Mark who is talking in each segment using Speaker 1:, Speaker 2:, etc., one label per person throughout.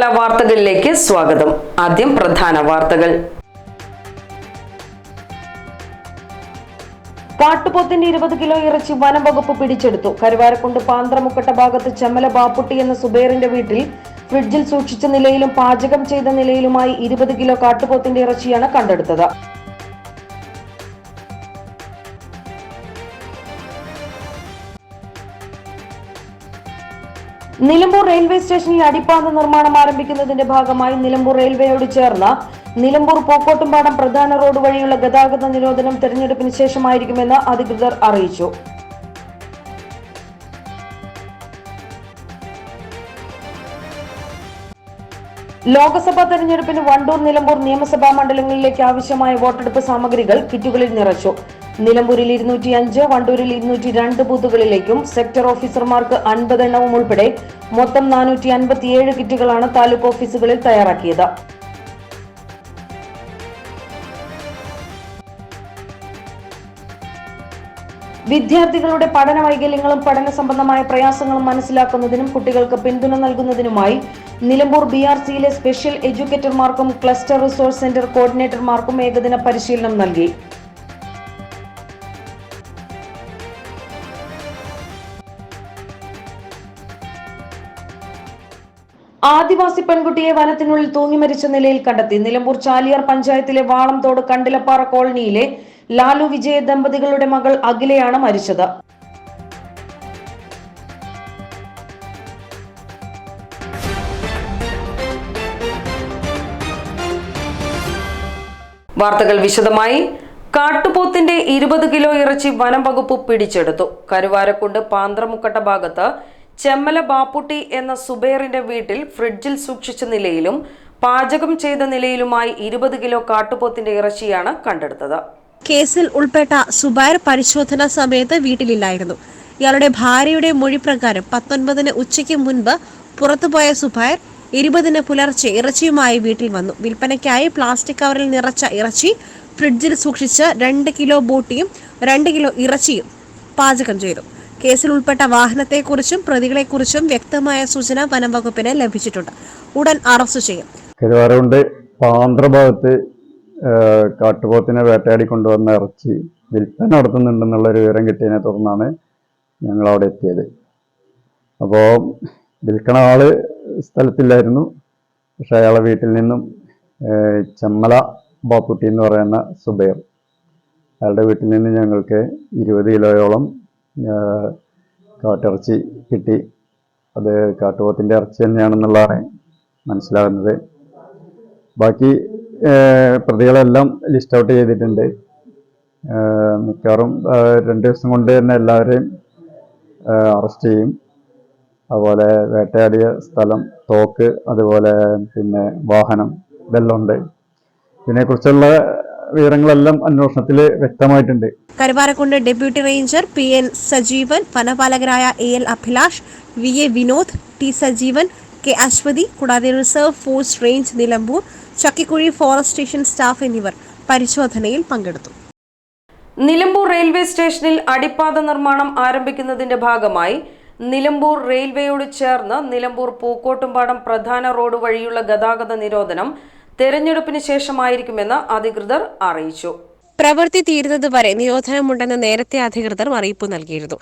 Speaker 1: പ്രഭാതകാല വാർത്തകളിലേക്ക് സ്വാഗതം. ആദ്യം പ്രധാന വാർത്തകൾ. കാട്ടുപോത്തിന്റെ ഇരുപത് കിലോ ഇറച്ചി വനം വകുപ്പ് പിടിച്ചെടുത്തു. കരുവാരക്കുണ്ട് പാന്ത്രമുക്കട്ട ഭാഗത്ത് ചെമ്മല ബാപ്പുട്ടി എന്ന സുബേറിന്റെ വീട്ടിൽ ഫ്രിഡ്ജിൽ സൂക്ഷിച്ച നിലയിലും പാചകം ചെയ്ത നിലയിലുമായി ഇരുപത് കിലോ കാട്ടുപോത്തിന്റെ ഇറച്ചിയാണ് കണ്ടെടുത്തത്. നിലമ്പൂർ റെയിൽവേ സ്റ്റേഷനിൽ അടിപ്പാത നിർമ്മാണം ആരംഭിക്കുന്നതിന്റെ ഭാഗമായി നിലമ്പൂർ റെയിൽവേയോട് ചേർന്ന് നിലമ്പൂർ പോക്കോട്ടുംപാടം പ്രധാന റോഡ് വഴിയുള്ള ഗതാഗത നിരോധനം തെരഞ്ഞെടുപ്പിന് ശേഷമായിരിക്കുമെന്ന് അധികൃതർ അറിയിച്ചു. ലോക്സഭാ തെരഞ്ഞെടുപ്പിന് വണ്ടൂർ നിലമ്പൂർ നിയമസഭാ മണ്ഡലങ്ങളിലേക്ക് ആവശ്യമായ വോട്ടെടുപ്പ് സാമഗ്രികൾ കിറ്റുകളിൽ നിറച്ചു. നിലമ്പൂരിൽ ഇരുന്നൂറ്റി അഞ്ച് വണ്ടൂരിൽ ഇരുന്നൂറ്റി രണ്ട് ബൂത്തുകളിലേക്കും സെക്ടർ ഓഫീസർമാർക്ക് അൻപത് എണ്ണവും ഉൾപ്പെടെ മൊത്തം നാനൂറ്റി അൻപത്തിയേഴ് കിറ്റുകളാണ് താലൂക്ക് ഓഫീസുകളിൽ തയ്യാറാക്കിയത്. വിദ്യാർത്ഥികളുടെ പഠന വൈകല്യങ്ങളും പഠന സംബന്ധമായ പ്രയാസങ്ങളും മനസ്സിലാക്കുന്നതിനും കുട്ടികൾക്ക് പിന്തുണ നൽകുന്നതിനുമായി നിലമ്പൂർ ബി ആർ സിയിലെ സ്പെഷ്യൽ എഡ്യൂക്കേറ്റർമാർക്കും ക്ലസ്റ്റർ റിസോഴ്സ് സെന്റർ കോർഡിനേറ്റർമാർക്കും ഏകദിന പരിശീലനം നൽകി. ആദിവാസി പെൺകുട്ടിയെ വനത്തിനുള്ളിൽ തൂങ്ങി മരിച്ച നിലയിൽ കണ്ടെത്തി. നിലമ്പൂർ ചാലിയാർ പഞ്ചായത്തിലെ വാളംതോട് കണ്ടിലപ്പാറ കോളനിയിലെ ലാലു വിജയ ദമ്പതികളുടെ മകൾ അഖിലയാണ് മരിച്ചത്. വാർത്തകൾ വിശദമായി. കാട്ടുപോത്തിന്റെ ഇരുപത് കിലോ ഇറച്ചി വനം വകുപ്പ് പിടിച്ചെടുത്തു. കരുവാരക്കുണ്ട് പാന്ത്രമുക്കട്ട ഭാഗത്ത് ചെമ്മല ബാപ്പുട്ടി എന്ന സുബേറിന്റെ വീട്ടിൽ ഫ്രിഡ്ജിൽ സൂക്ഷിച്ച നിലയിലും പാചകം ചെയ്ത നിലയിലുമായി ഇരുപത് കിലോ കാട്ടുപോത്തിന്റെ ഇറച്ചിയാണ് കണ്ടെടുത്തത്.
Speaker 2: കേസിൽ ഉൾപ്പെട്ട സുബൈർ പരിശോധനാ സമയത്ത് വീട്ടിലില്ലായിരുന്നു. ഇയാളുടെ ഭാര്യയുടെ മൊഴി പ്രകാരം പത്തൊൻപതിന് ഉച്ചയ്ക്ക് മുൻപ് പുറത്തുപോയ സുബൈർ ഇരുപതിന് പുലർച്ചെ ഇറച്ചിയുമായി വീട്ടിൽ വന്നു. വിൽപ്പനയ്ക്കായി പ്ലാസ്റ്റിക് കവറിൽ നിറച്ച ഇറച്ചി ഫ്രിഡ്ജിൽ സൂക്ഷിച്ച് രണ്ട് കിലോ ബോട്ടിയും രണ്ട് കിലോ ഇറച്ചിയും പാചകം ചെയ്തു. കേസിൽ ഉൾപ്പെട്ട വാഹനത്തെക്കുറിച്ചും പ്രതികളെക്കുറിച്ചും വ്യക്തമായ സൂചന വനം വകുപ്പിന് ലഭിച്ചിട്ടുണ്ട്. ഉടൻ അറസ്റ്റ് ചെയ്യും.
Speaker 3: കരുവാരകുണ്ട് പാന്ത്രഭാഗത്ത് കാട്ടുപോത്തിനെ വേട്ടയാടി കൊണ്ടുവന്ന ഇറച്ചി വിൽപ്പന നടത്തുന്നുണ്ടെന്നുള്ള ഒരു വിവരം കിട്ടിയതിനെ തുടർന്നാണ് ഞങ്ങൾ അവിടെ എത്തിയത്. അപ്പോൾ വിൽക്കണ ആൾ സ്ഥലത്തില്ലായിരുന്നു. പക്ഷെ അയാളെ വീട്ടിൽ നിന്നും ചമ്മല ബാപ്പുട്ടി എന്ന് പറയുന്ന സുബൈർ അയാളുടെ വീട്ടിൽ നിന്ന് ഞങ്ങൾക്ക് ഇരുപത് കിലോയോളം കാട്ടിറച്ചി കിട്ടി. അത് കാട്ടുപോത്തിന്റെ ഇറച്ചി തന്നെയാണെന്നുള്ളതാണ് മനസ്സിലാകുന്നത്. ബാക്കി പ്രതികളെല്ലാം ലിസ്റ്റ് ഔട്ട് ചെയ്തിട്ടുണ്ട്. മിക്കവാറും രണ്ട് ദിവസം കൊണ്ട് തന്നെ എല്ലാവരെയും അറസ്റ്റ് ചെയ്യും. അതുപോലെ വേട്ടയാടിയ സ്ഥലം തോക്ക് അതുപോലെ പിന്നെ വാഹനം ഇതെല്ലാം ഉണ്ട്. ഇതിനെക്കുറിച്ചുള്ള വിവരങ്ങളെല്ലാം അന്വേഷണത്തിൽ വ്യക്തമായിട്ടുണ്ട്.
Speaker 2: Karuvarakundu deputy ranger P N Sajeevan വനപാലകരായ A L Abhilash V A Vinod T Sajeevan K Aswathy കൂടാതെ reserve force range Nilambur Chakkikuzhi forest station staff എന്നിവർ പരിശോധനയിൽ പങ്കെടുത്തു.
Speaker 1: നിലമ്പൂർ റെയിൽവേ സ്റ്റേഷനിൽ അടിപ്പാത നിർമ്മാണം ആരംഭിക്കുന്നതിന്റെ ഭാഗമായി നിലമ്പൂർ റെയിൽവേയോട് ചേർന്ന് നിലമ്പൂർ പൂക്കോട്ടുംപാടം പ്രധാന റോഡ് വഴിയുള്ള ഗതാഗത നിരോധനം തെരഞ്ഞെടുപ്പിന് ശേഷമായിരിക്കുമെന്ന് അധികൃതർ അറിയിച്ചു
Speaker 2: പ്രവൃത്തി തീരുന്നതുവരെ നിരോധനമുണ്ടെന്ന് നേരത്തെ അധികൃതർ അറിയിപ്പ് നൽകിയിരുന്നു.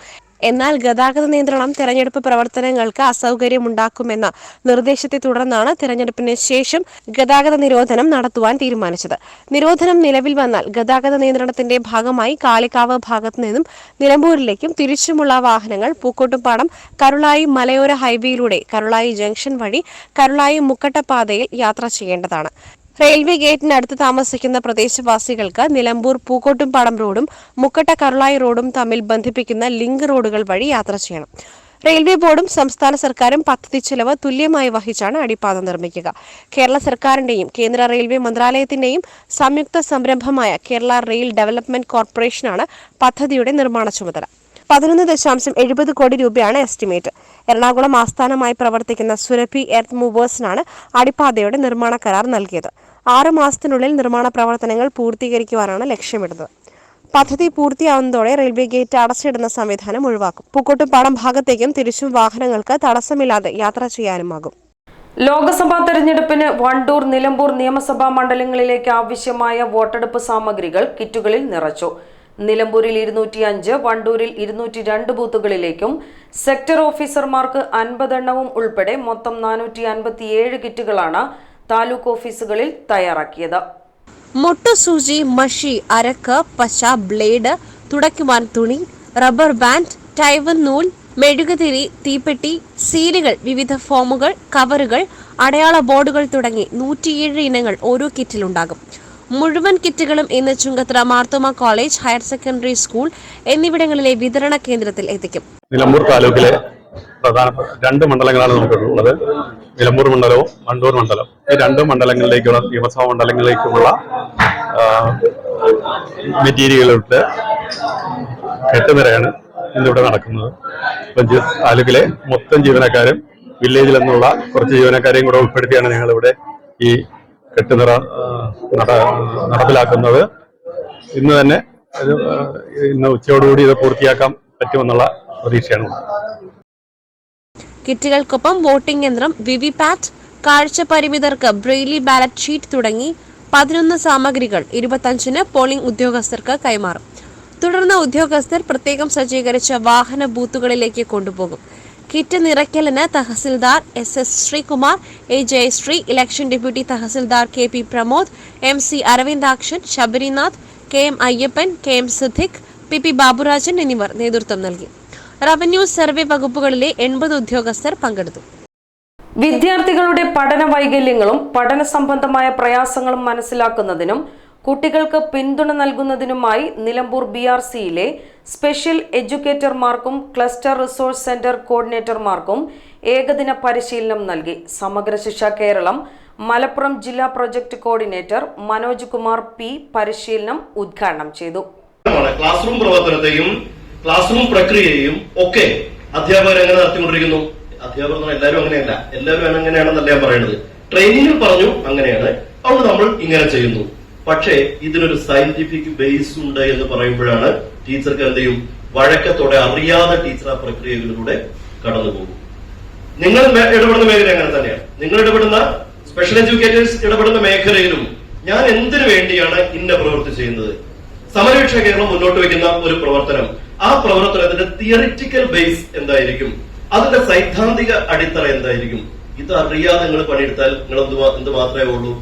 Speaker 2: എന്നാൽ ഗതാഗത നിയന്ത്രണം തെരഞ്ഞെടുപ്പ് പ്രവർത്തനങ്ങൾക്ക് അസൗകര്യമുണ്ടാക്കുമെന്ന നിർദ്ദേശത്തെ തുടർന്നാണ് തെരഞ്ഞെടുപ്പിന് ശേഷം ഗതാഗത നിരോധനം നടത്തുവാൻ തീരുമാനിച്ചത്. നിരോധനം നിലവിൽ വന്നാൽ ഗതാഗത നിയന്ത്രണത്തിന്റെ ഭാഗമായി കാളിക്കാവ് ഭാഗത്തു നിന്നും നിലമ്പൂരിലേക്കും തിരിച്ചുമുള്ള വാഹനങ്ങൾ പൂക്കോട്ടുംപാടം കരുളായി മലയോര ഹൈവേയിലൂടെ കരുളായി ജംഗ്ഷൻ വഴി കരുളായി മുക്കട്ടപ്പാതയിൽ യാത്ര ചെയ്യേണ്ടതാണ്. റെയിൽവേ ഗേറ്റിനടുത്ത് താമസിക്കുന്ന പ്രദേശവാസികൾക്ക് നിലമ്പൂർ പൂക്കോട്ടുംപാടം റോഡും മുക്കട്ട കരുളായി റോഡും തമ്മിൽ ബന്ധിപ്പിക്കുന്ന ലിങ്ക് റോഡുകൾ വഴി യാത്ര ചെയ്യണം. റെയിൽവേ ബോർഡും സംസ്ഥാന സർക്കാരും പദ്ധതി ചെലവ് തുല്യമായി വഹിച്ചാണ് അടിപ്പാത നിർമ്മിക്കുക. കേരള സർക്കാരിന്റെയും കേന്ദ്ര റെയിൽവേ മന്ത്രാലയത്തിന്റെയും സംയുക്ത സംരംഭമായ കേരള റെയിൽ ഡെവലപ്മെന്റ് കോർപ്പറേഷനാണ് പദ്ധതിയുടെ നിർമ്മാണ ചുമതല. പതിനൊന്ന് ദശാംശം എഴുപത് കോടി രൂപയാണ് എസ്റ്റിമേറ്റ്. എറണാകുളം ആസ്ഥാനമായി പ്രവർത്തിക്കുന്ന സുരഭി എർത്ത് മൂവേഴ്സിനാണ് അടിപ്പാതയുടെ നിർമ്മാണ കരാർ നൽകിയത്. ആറ് മാസത്തിനുള്ളിൽ നിർമ്മാണ പ്രവർത്തനങ്ങൾ പൂർത്തീകരിക്കുവാനാണ് ലക്ഷ്യമിടുന്നത്. പദ്ധതി പൂർത്തിയാവുന്നതോടെ റെയിൽവേ ഗേറ്റ് അടച്ചിടുന്ന സംവിധാനം ഒഴിവാക്കും. പൂക്കോട്ടുംപാടം ഭാഗത്തേക്കും തിരിച്ചും വാഹനങ്ങൾക്ക് തടസ്സമില്ലാതെ യാത്ര ചെയ്യാനുമാകും.
Speaker 1: ലോക്സഭാ തെരഞ്ഞെടുപ്പിന് വണ്ടൂർ നിലമ്പൂർ നിയമസഭാ മണ്ഡലങ്ങളിലേക്ക് ആവശ്യമായ വോട്ടെടുപ്പ് സാമഗ്രികൾ കിറ്റുകളിൽ നിറച്ചു. നിലമ്പൂരിൽ ഇരുന്നൂറ്റി അഞ്ച് വണ്ടൂരിൽ ഇരുന്നൂറ്റി രണ്ട് ബൂത്തുകളിലേക്കും സെക്ടർ ഓഫീസർമാർക്ക് അൻപതെണ്ണവും ഉൾപ്പെടെ മൊത്തം നാനൂറ്റി അൻപത്തിയേഴ് കിറ്റുകളാണ് താലൂക്ക് ഓഫീസുകളിൽ തയ്യാറാക്കിയത്.
Speaker 2: മൊട്ടുസൂചി മഷി അരക്ക് പശ ബ്ലേഡ് തുടയ്ക്കുവാൻ തുണി റബ്ബർ ബാൻഡ് ടൈവൻ നൂൽ മെഴുകുതിരി തീപ്പെട്ടി സീലുകൾ വിവിധ ഫോമുകൾ കവറുകൾ അടയാള ബോർഡുകൾ തുടങ്ങി നൂറ്റിയേഴ് ഇനങ്ങൾ ഓരോ കിറ്റിലുണ്ടാകും മുഴുവൻ കിറ്റുകളും ഇന്ന് Chungathara Marthoma college higher secondary school എന്നിവിടങ്ങളിലെ വിതരണ കേന്ദ്രത്തിൽ എത്തിക്കും.
Speaker 4: നിലമ്പൂർ താലൂക്കിലെ പ്രധാനപ്പെട്ട രണ്ട് മണ്ഡലങ്ങളാണ് നമുക്കുള്ളത്. നിലമ്പൂർ മണ്ഡലവും മണ്ടൂർ മണ്ഡലം ഈ രണ്ട് മണ്ഡലങ്ങളിലേക്കുള്ള നിയമസഭാ മണ്ഡലങ്ങളിലേക്കുമുള്ള മെറ്റീരിയലുകളുടെ കെട്ടുനിരയാണ് ഇന്നിവിടെ നടക്കുന്നത്. ജി- താലൂക്കിലെ മൊത്തം ജീവനക്കാരും വില്ലേജിൽ നിന്നുള്ള കുറച്ച് ജീവനക്കാരെയും കൂടെ ഉൾപ്പെടുത്തിയാണ് ഞങ്ങളിവിടെ ഈ കെട്ടുനിറ നട- നടപ്പിലാക്കുന്നത്. ഇന്ന് തന്നെ ഇന്ന് ഉച്ചയോടുകൂടി ഇത് പൂർത്തിയാക്കാൻ പറ്റുമെന്നുള്ള പ്രതീക്ഷയാണ്.
Speaker 2: കിറ്റുകൾക്കൊപ്പം വോട്ടിംഗ് യന്ത്രം വിവിപാറ്റ് കാഴ്ച പരിമിതർക്ക് ബ്രെയിലി ബാലറ്റ് ഷീറ്റ് തുടങ്ങി പതിനൊന്ന് സാമഗ്രികൾ ഇരുപത്തഞ്ചിന് പോളിംഗ് ഉദ്യോഗസ്ഥർക്ക് കൈമാറും. തുടർന്ന് ഉദ്യോഗസ്ഥർ പ്രത്യേകം സജ്ജീകരിച്ച വാഹന ബൂത്തുകളിലേക്ക് കൊണ്ടുപോകും. Kit നിറയ്ക്കലിന് tahsildar S S Sreekumar A Jayasree election deputy tahsildar K P Pramod M C Aravindakshan Sabarinath K M Ayyappan K M Siddique P P Baburajan എന്നിവർ നേതൃത്വം നൽകി. റവന്യൂ സർവേ വകുപ്പുകളിലെ എൺപത് ഉദ്യോഗസ്ഥർ പങ്കെടുത്തു.
Speaker 1: വിദ്യാർത്ഥികളുടെ പഠന വൈകല്യങ്ങളും പഠന സംബന്ധമായ പ്രയാസങ്ങളും മനസ്സിലാക്കുന്നതിനും കുട്ടികൾക്ക് പിന്തുണ നൽകുന്നതിനുമായി നിലമ്പൂർ ബി ആർ സിയിലെ സ്പെഷ്യൽ എഡ്യൂക്കേറ്റർമാർക്കും ക്ലസ്റ്റർ റിസോഴ്സ് സെന്റർ കോർഡിനേറ്റർമാർക്കും ഏകദിന പരിശീലനം നൽകി. സമഗ്ര ശിക്ഷ കേരളം മലപ്പുറം ജില്ലാ project coordinator Manoj Kumar P പരിശീലനം ഉദ്ഘാടനം ചെയ്തു.
Speaker 5: ക്ലാസ് റൂം പ്രവർത്തനത്തെയും ക്ലാസ് റൂം പ്രക്രിയയും ഒക്കെ അധ്യാപകർ എങ്ങനെ നടത്തിക്കൊണ്ടിരിക്കുന്നു? അധ്യാപകർ എല്ലാവരും അങ്ങനെയല്ല. എല്ലാവരും അങ്ങനെയാണെന്നല്ല ഞാൻ പറയുന്നത് ട്രെയിനിങ്ങിൽ പറഞ്ഞു അങ്ങനെയാണ്. അതുകൊണ്ട് നമ്മൾ ഇങ്ങനെ ചെയ്യുന്നു. പക്ഷേ ഇതിനൊരു സയന്റിഫിക് ബേസ് ഉണ്ട് എന്ന് പറയുമ്പോഴാണ് ടീച്ചർക്ക് എന്ത് ചെയ്യും? വഴക്കത്തോടെ അറിയാതെ ടീച്ചർ ആ പ്രക്രിയകളിലൂടെ കടന്നു പോകും നിങ്ങൾ ഇടപെടുന്ന മേഖല അങ്ങനെ തന്നെയാണ്. നിങ്ങൾ ഇടപെടുന്ന സ്പെഷ്യൽ എഡ്യൂക്കേറ്റേഴ്സ് ഇടപെടുന്ന മേഖലയിലും ഞാൻ എന്തിനു വേണ്ടിയാണ് ഇന്ന പ്രവൃത്തി ചെയ്യുന്നത്? സമരക്ഷ കേരളം മുന്നോട്ട് വെക്കുന്ന ഒരു പ്രവർത്തനം. ആ പ്രവർത്തനത്തിന്റെ തിയറിറ്റിക്കൽ ബേസ് എന്തായിരിക്കും? അതിന്റെ സൈദ്ധാന്തിക അടിത്തറ എന്തായിരിക്കും? ഇത് അറിയാതെ നിങ്ങൾ പണിയെടുത്താൽ നിങ്ങൾ എന്ത് എന്ത് മാത്രമേ ഉള്ളൂ?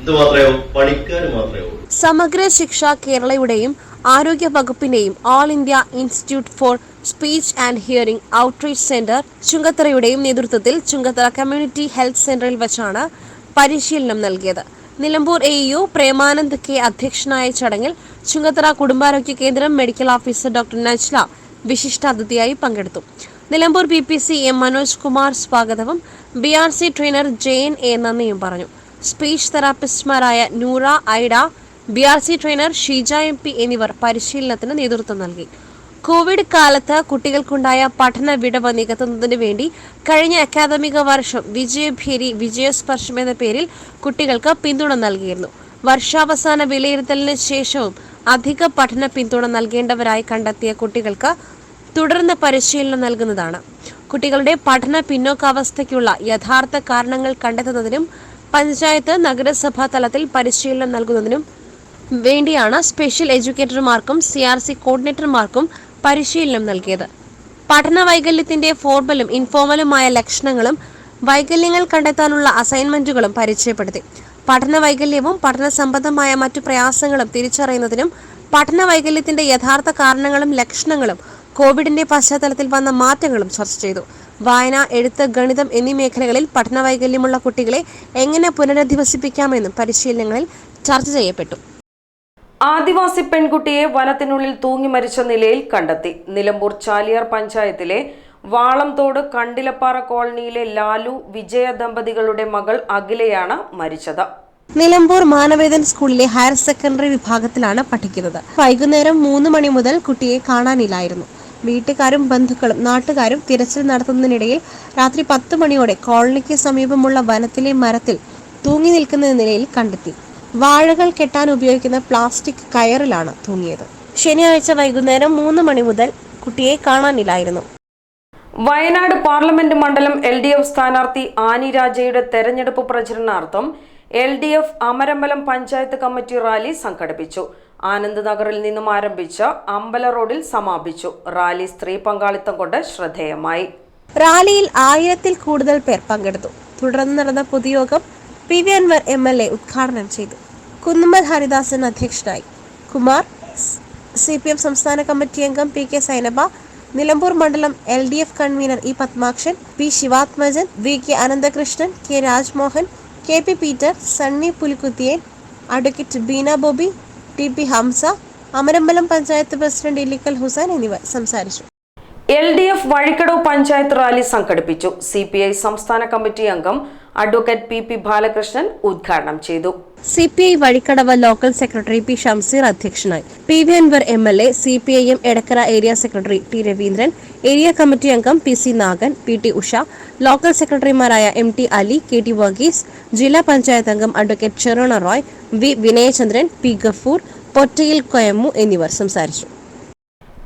Speaker 5: എന്ത് മാത്രമേ ഉള്ളൂ? പണിക്കാർ മാത്രമേ ഉള്ളൂ.
Speaker 2: സമഗ്ര ശിക്ഷ കേരളയുടെയും ആരോഗ്യ വകുപ്പിന്റെയും All India Institute for Speech and Hearing outreach centre ചുങ്കത്തറയുടെയും നേതൃത്വത്തിൽ ചുങ്കത്തറ കമ്മ്യൂണിറ്റി ഹെൽത്ത് സെന്ററിൽ വെച്ചാണ് പരിശീലനം നൽകിയത്. Nilambur A U Premanand K അധ്യക്ഷനായ ചടങ്ങിൽ ചുങ്കത്തറ കുടുംബാരോഗ്യ കേന്ദ്രം മെഡിക്കൽ ഓഫീസർ ഡോക്ടർ നജ്ല വിശിഷ്ടാതിഥിയായി പങ്കെടുത്തു. Nilambur B P C M Manoj Kumar സ്വാഗതവും B R C trainer Jayan A നന്ദിയും പറഞ്ഞു. Speech തെറാപ്പിസ്റ്റുമാരായ Noora Aida B R C trainer Sheeja M P എന്നിവർ പരിശീലനത്തിന് നേതൃത്വം നൽകി. കോവിഡ് കാലത്ത് കുട്ടികൾക്കുണ്ടായ പഠന വിടവ് നികത്തുന്നതിന് വേണ്ടി കഴിഞ്ഞ അക്കാദമിക വർഷം വിജയഭേരി വിജയസ്പർശം എന്ന പേരിൽ കുട്ടികൾക്ക് പിന്തുണ നൽകിയിരുന്നു. വർഷാവസാന വിലയിരുത്തലിന് ശേഷവും അധിക പഠന പിന്തുണ നൽകേണ്ടവരായി കണ്ടെത്തിയ കുട്ടികൾക്ക് തുടർന്ന് പരിശീലനം നൽകുന്നതാണ്. കുട്ടികളുടെ പഠന പിന്നോക്കാവസ്ഥയ്ക്കുള്ള യഥാർത്ഥ കാരണങ്ങൾ കണ്ടെത്തുന്നതിനും പഞ്ചായത്ത് നഗരസഭാ തലത്തിൽ പരിശീലനം നൽകുന്നതിനും വേണ്ടിയാണ് സ്പെഷ്യൽ എഡ്യൂക്കേറ്റർമാർക്കും സി ആർ സി കോർഡിനേറ്റർമാർക്കും പരിശീലനം നൽകിയത്. പഠന വൈകല്യത്തിന്റെ ഫോർമലും ഇൻഫോർമലുമായ ലക്ഷണങ്ങളും വൈകല്യങ്ങൾ കണ്ടെത്താനുള്ള അസൈൻമെന്റുകളും പരിചയപ്പെടുത്തി. പഠന വൈകല്യവും പഠന സംബന്ധമായ മറ്റു പ്രയാസങ്ങളും തിരിച്ചറിയുന്നതിനും പഠന വൈകല്യത്തിന്റെ യഥാർത്ഥ കാരണങ്ങളും ലക്ഷണങ്ങളും കോവിഡിന്റെ പശ്ചാത്തലത്തിൽ വന്ന മാറ്റങ്ങളും ചർച്ച ചെയ്തു. വായന എഴുത്ത് ഗണിതം എന്നീ മേഖലകളിൽ പഠന വൈകല്യമുള്ള കുട്ടികളെ എങ്ങനെ പുനരധിവസിപ്പിക്കാമെന്നും പരിശീലനങ്ങളിൽ ചർച്ച ചെയ്യപ്പെട്ടു.
Speaker 1: ആദിവാസി പെൺകുട്ടിയെ വനത്തിനുള്ളിൽ തൂങ്ങി മരിച്ച നിലയിൽ കണ്ടെത്തി. നിലമ്പൂർ ചാലിയാർ പഞ്ചായത്തിലെ വാളംതോട് കണ്ടിലപ്പാറ കോളനിയിലെ ലാലു വിജയ ദമ്പതികളുടെ മകൾ അഖിലയാണ് മരിച്ചത്.
Speaker 2: നിലമ്പൂർ മാനവേദൻ സ്കൂളിലെ ഹയർ സെക്കൻഡറി വിഭാഗത്തിലാണ് പഠിക്കുന്നത്. വൈകുന്നേരം മൂന്ന് മണി മുതൽ കുട്ടിയെ കാണാനില്ലായിരുന്നു. വീട്ടുകാരും ബന്ധുക്കളും നാട്ടുകാരും തിരച്ചിൽ നടത്തുന്നതിനിടയിൽ രാത്രി പത്ത് മണിയോടെ കോളനിക്ക് സമീപമുള്ള വനത്തിലെ മരത്തിൽ തൂങ്ങി നിൽക്കുന്ന നിലയിൽ കണ്ടെത്തി. വാഴകൾ കെട്ടാൻ ഉപയോഗിക്കുന്ന പ്ലാസ്റ്റിക് കയറിലാണ് തൂങ്ങിയത്. ശനിയാഴ്ച വൈകുന്നേരം മൂന്ന് മണി മുതൽ കുട്ടിയെ കാണാനില്ലായിരുന്നു.
Speaker 1: വയനാട് പാർലമെന്റ് മണ്ഡലം എൽ ഡി എഫ് സ്ഥാനാർത്ഥി ആനി രാജയുടെ തെരഞ്ഞെടുപ്പ് പ്രചരണാർത്ഥം L D F Amarambalam panchayat committee rally സംഘടിപ്പിച്ചു. ആനന്ദ് നഗറിൽ നിന്നും ആരംഭിച്ച അമ്പല റോഡിൽ സമാപിച്ചു. റാലി സ്ത്രീ പങ്കാളിത്തം കൊണ്ട് ശ്രദ്ധേയമായി.
Speaker 2: റാലിയിൽ ആയിരത്തിൽ കൂടുതൽ പേർ പങ്കെടുത്തു. തുടർന്ന് നടന്ന പൊതുയോഗം P V Anvar M L A ഉദ്ഘാടനം ചെയ്തു. കുന്നുമ്മൽ ഹരിദാസൻ അധ്യക്ഷനായി. കുമാർ സി പി എം സംസ്ഥാന കമ്മിറ്റി അംഗം പി കെ സൈനബ നിലമ്പൂർ മണ്ഡലം L D F convener E Padmakshan P Sivathmajan V K Ananthakrishnan K Rajmohan K P Peter Sunny Pulikuthiyan advocate Beena Bobby T P Hamsa Amarambalam panchayat president Illikkal Hussain എന്നിവർ സംസാരിച്ചു.
Speaker 1: L D F Vazhikkadavu panchayat rally സംഘടിപ്പിച്ചു. C P I സംസ്ഥാന committee അംഗം advocate P P Balakrishnan ഉദ്ഘാടനം ചെയ്തു.
Speaker 2: C P I Vazhikkadavu local secretary P Shamseer അധ്യക്ഷനായി. P V Anvar M L A C P I M Edakkara area secretary T Raveendran area committee അംഗം P C Nagan P T Usha local സെക്രട്ടറിമാരായ M T Ali K T Varghese ജില്ലാ പഞ്ചായത്ത് അംഗം advocate Cherona Roy V Vinayachandran P Gafoor Pottayil Koyammu എന്നിവർ സംസാരിച്ചു.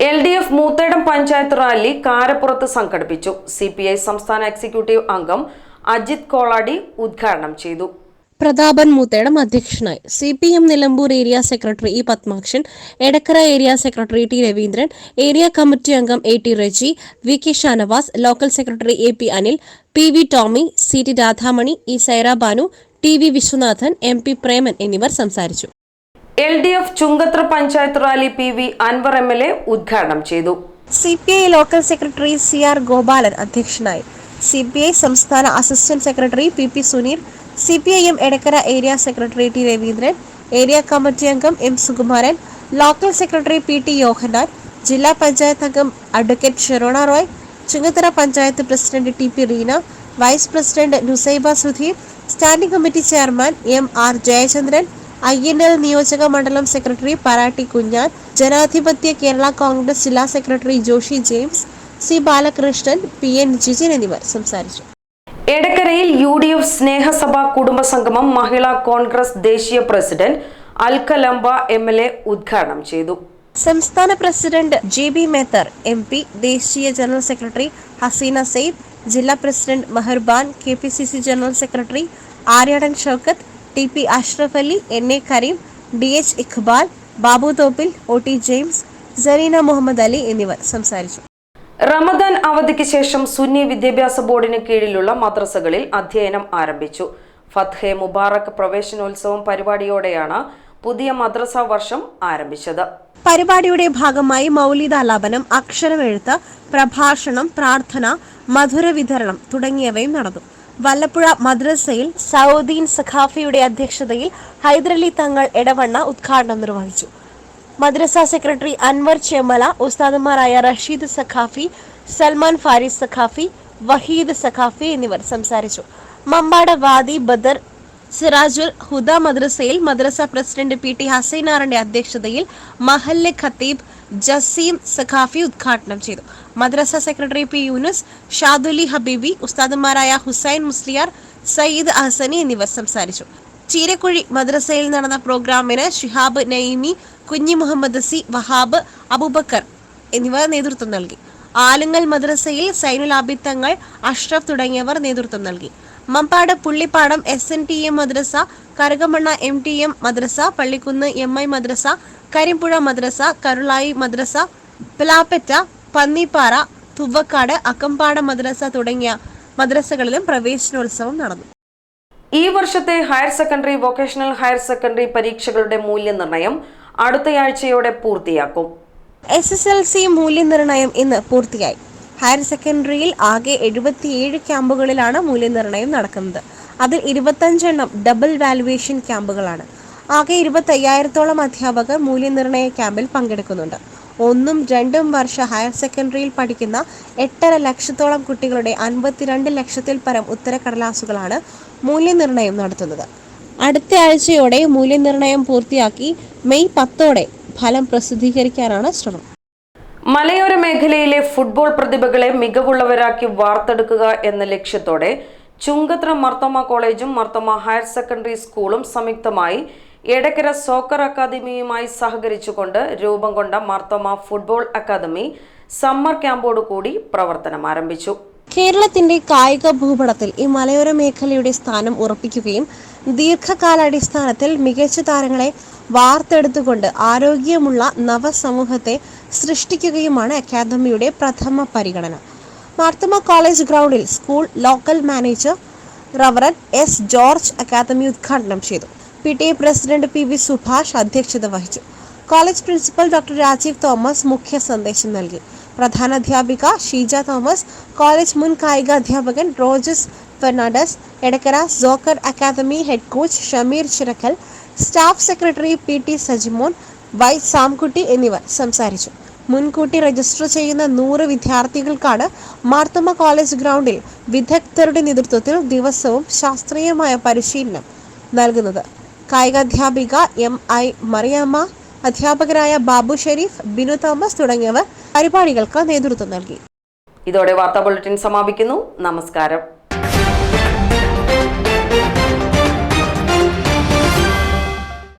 Speaker 1: L D F Moothedam panchayat rally കാരപ്പുറത്ത് സംഘടിപ്പിച്ചു. C P I സംസ്ഥാന executive അംഗം അജിത് കോളാടി ഉദ്ഘാടനം ചെയ്തു.
Speaker 2: പ്രതാപൻ മൂത്തേടം അധ്യക്ഷനായി. C P M Nilambur area secretary E Padmakshan Edakkara area secretary T Raveendran area committee അംഗം A T Reji V K Shanavas local secretary A P Anil P V Tomy C T Radhamani E Sairabanu T V Viswanathan M P Preman എന്നിവർ സംസാരിച്ചു.
Speaker 1: L D F Chungathara panchayat rally P V Anvar M L A ഉദ്ഘാടനം ചെയ്തു.
Speaker 2: C P I local secretary C R Gopalan അധ്യക്ഷനായി. C P I സംസ്ഥാന assistant secretary P P Suneer C P I M Edakkara area secretary T Raveendran area committee അംഗം M Sukumaran local secretary P T Yohannan ജില്ലാ പഞ്ചായത്ത് അംഗം advocate Sherona Roy Chungathara panchayat president T P Reena vice president Nusaiba Sudheer standing committee chairman M R Jayachandran I N L നിയോജക മണ്ഡലം secretary Paratti Kunjan ജനാധിപത്യ കേരള കോൺഗ്രസ് ജില്ലാ secretary Joshi James C Balakrishnan P N Jijin എന്നിവർ സംസാരിച്ചു.
Speaker 1: എടക്കരയിൽ U D F സ്നേഹസഭ കുടുംബസംഗമം മഹിളാ കോൺഗ്രസ് ദേശീയ president Alka Lamba M L A ഉദ്ഘാടനം ചെയ്തു.
Speaker 2: സംസ്ഥാന president J B Mather M P ദേശീയ ജനറൽ സെക്രട്ടറി ഹസീന സെയ്ദ് ജില്ലാ president Meharban K P C C general secretary Aryadan Shoukath T P Ashraf Ali N A Kareem D H Iqbal Babu Thoppil O T James Sareena Muhammad Ali എന്നിവർ സംസാരിച്ചു.
Speaker 1: റമദാൻ അവധിക്ക് ശേഷം സുന്നി വിദ്യാഭ്യാസ ബോർഡിന് കീഴിലുള്ള മദ്രസകളിൽ അധ്യയനം ആരംഭിച്ചു. ഫത്ഹെ മുബാറക് പ്രവേശനോത്സവം പരിപാടിയോടെയാണ് പുതിയ മദ്രസ വർഷം ആരംഭിച്ചത്.
Speaker 2: പരിപാടിയുടെ ഭാഗമായി മൗലികാലാപനം അക്ഷരമെഴുത്ത് പ്രഭാഷണം പ്രാർത്ഥന മധുര വിതരണം തുടങ്ങിയവയും നടന്നു. വല്ലപ്പുഴ മദ്രസയിൽ സൗദീൻ സഖാഫിയുടെ അധ്യക്ഷതയിൽ ഹൈദരലി തങ്ങൾ എടവണ്ണ ഉദ്ഘാടനം നിർവഹിച്ചു. മദ്രസ സെക്രട്ടറി അൻവർ ചെമ്മല ഉസ്താദുമാരായ റഷീദ് സഖാഫി സൽമാൻ ഫാരിസ് സഖാഫി വഹീദ് സഖാഫി എന്നിവർ സംസാരിച്ചു. മമ്പാട് വാദി ബദർ സിറാജുൽ ഹുദ മദ്രസയിൽ മദ്രസ പ്രസിഡന്റ് പി ടി ഹസൈനാറിന്റെ അധ്യക്ഷതയിൽ മഹല്ലെ ഖത്തീബ് ജസീം സഖാഫി ഉദ്ഘാടനം ചെയ്തു. മദ്രസ സെക്രട്ടറി പി യൂനുസ് ഷാദുലി ഹബീബി ഉസ്താദുമാരായ ഹുസൈൻ മുസ്ലിയാർ സയ്യിദ് അഹസനി എന്നിവർ സംസാരിച്ചു. ചീരക്കുഴി മദ്രസയിൽ നടന്ന പ്രോഗ്രാമിന് ഷിഹാബ് നയിമി കുഞ്ഞി മുഹമ്മദ് സി വഹാബ് അബൂബക്കർ എന്നിവർ നേതൃത്വം നൽകി. ആലുങ്ങൽ മദ്രസയിൽ സൈനുൽ അബിത്തങ്ങൾ അഷ്റഫ് തുടങ്ങിയവർ നേതൃത്വം നൽകി. Mampad Pullippadam S N T M മദ്രസ കരകമണ്ണ എം ടി എം മദ്രസ പള്ളിക്കുന്ന് എം ഐ മദ്രസ കരിമ്പുഴ മദ്രസ കരുളായി മദ്രസ പിലാപ്പറ്റ പന്നിപ്പാറ തുവക്കാട് അക്കമ്പാട മദ്രസ തുടങ്ങിയ മദ്രസകളിലും പ്രവേശനോത്സവം നടന്നു.
Speaker 1: ഈ വർഷത്തെ higher secondary vocational higher secondary പരീക്ഷകളുടെ മൂല്യനിർണയം അടുത്തയാഴ്ചയോടെ പൂർത്തിയാക്കും.
Speaker 2: എസ് എസ് എൽ സി മൂല്യനിർണയം ഇന്ന് പൂർത്തിയായി. ഹയർ സെക്കൻഡറിയിൽ ആകെ എഴുപത്തിയേഴ് ക്യാമ്പുകളിലാണ് മൂല്യനിർണയം നടക്കുന്നത്. അതിൽ ഇരുപത്തഞ്ചെണ്ണം ഡബിൾ വാലുവേഷൻ ക്യാമ്പുകളാണ്. ആകെ ഇരുപത്തയ്യായിരത്തോളം അധ്യാപകർ മൂല്യനിർണയ ക്യാമ്പിൽ പങ്കെടുക്കുന്നുണ്ട്. ഒന്നും രണ്ടും വർഷ ഹയർ സെക്കൻഡറിയിൽ പഠിക്കുന്ന എട്ടര ലക്ഷത്തോളം കുട്ടികളുടെ അൻപത്തിരണ്ട് ലക്ഷത്തിൽ പരം ഉത്തരക്കടലാസുകളാണ് മൂല്യനിർണയം നടത്തുന്നത്. അടുത്ത ആഴ്ചയോടെ മൂല്യനിർണയം പൂർത്തിയാക്കി മെയ് പത്തോടെ ഫലം പ്രസിദ്ധീകരിക്കാനാണ് ശ്രമം.
Speaker 1: മലയോര മേഖലയിലെ ഫുട്ബോൾ പ്രതിഭകളെ മികവുള്ളവരാക്കി വാർത്തെടുക്കുക എന്ന ലക്ഷ്യത്തോടെ ചുങ്കത്ര മർത്തമ കോളേജും മർത്തമ ഹയർ സെക്കൻഡറി സ്കൂളും സംയുക്തമായി എടക്കര സോക്കർ അക്കാദമിയുമായി സഹകരിച്ചുകൊണ്ട് രൂപം കൊണ്ട മർത്തമ ഫുട്ബോൾ അക്കാദമി സമ്മർ ക്യാമ്പോടുകൂടി പ്രവർത്തനം ആരംഭിച്ചു.
Speaker 2: കേരളത്തിന്റെ കായിക ഭൂപടത്തിൽ ഈ മലയോര മേഖലയുടെ സ്ഥാനം ഉറപ്പിക്കുകയും ദീർഘകാലാടിസ്ഥാനത്തിൽ മികച്ച താരങ്ങളെ വാർത്തെടുത്തുകൊണ്ട് ആരോഗ്യമുള്ള നവസമൂഹത്തെ സൃഷ്ടിക്കുകയുമാണ് അക്കാദമിയുടെ പ്രഥമ പരിഗണന. മാർത്തമ കോളേജ് ഗ്രൗണ്ടിൽ school local manager reverend S George academy ഉദ്ഘാടനം ചെയ്തു. P T A president P V Subhash അധ്യക്ഷത വഹിച്ചു. College principal doctor Rajeev Thomas മുഖ്യ സന്ദേശം നൽകി. പ്രധാനാധ്യാപിക ഷീജ തോമസ് കോളേജ് മുൻ കായിക അധ്യാപകൻ Rojas Fernandez Edakkara soccer academy head coach Shameer Chirakkal staff secretary P T Sajimon Y Samkutty എന്നിവർ സംസാരിച്ചു. മുൻകൂട്ടി രജിസ്റ്റർ ചെയ്യുന്ന നൂറ് വിദ്യാർത്ഥികൾക്കാണ് മാർത്തമ കോളേജ് ഗ്രൗണ്ടിൽ വിദഗ്ധരുടെ നേതൃത്വത്തിൽ ദിവസവും ശാസ്ത്രീയമായ പരിശീലനം നൽകുന്നത്. കായികാധ്യാപിക എം ഐ മറിയാമ്മ അധ്യാപകരായ ബാബു ഷെരീഫ് ബിനു തോമസ് തുടങ്ങിയവർ പരിപാടികൾക്ക് നേതൃത്വം നൽകി.
Speaker 1: ഇതോടെ വാർത്താ ബുള്ളറ്റിൻ സമാപിക്കുന്നു. നമസ്കാരം.